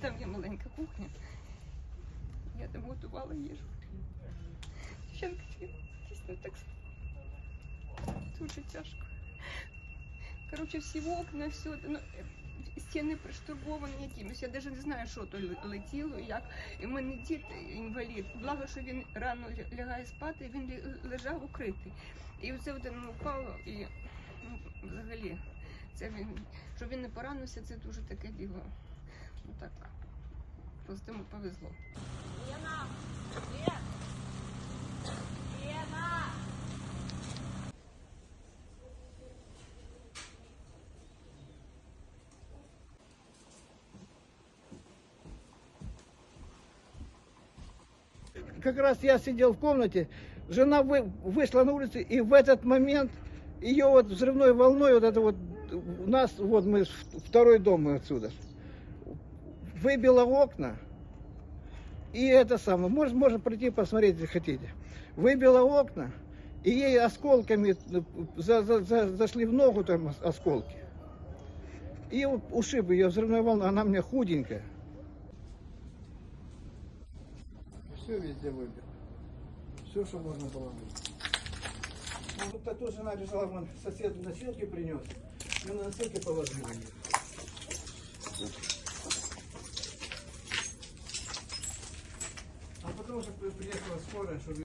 Там є маленька кухня. Я там готувала їжу. Дівчинка, дійсно так дуже тяжко. Коротше, всі вокна, все. Ну, Стіни приштурбовані якимось. Я навіть не знаю, що то летіло, як. І в мене дід інвалід. Благо, що він рано лягає спати, він лежав укритий. І оце один упало і ну, взагалі це він, що він не поранився, це дуже таке діло. Ну так, просто йому повезло. как раз я сидел в комнате, жена вы- вышла на улицу, и в этот момент ее вот взрывной волной, вот это вот, у нас, вот мы, второй дом мы отсюда, выбило окна, и это самое, можно, можно прийти посмотреть, если хотите, выбило окна, и ей осколками ну, за- за- за- зашли в ногу там ос- осколки. И ушиб ее взрывной волной, она мне худенькая. Все везде выбил. Все, что можно было выбить. Ну, вот тату жена лежала, вон сосед носилки принес. Мы на носилки положили ее. А потом уже при- приехала скорая, чтобы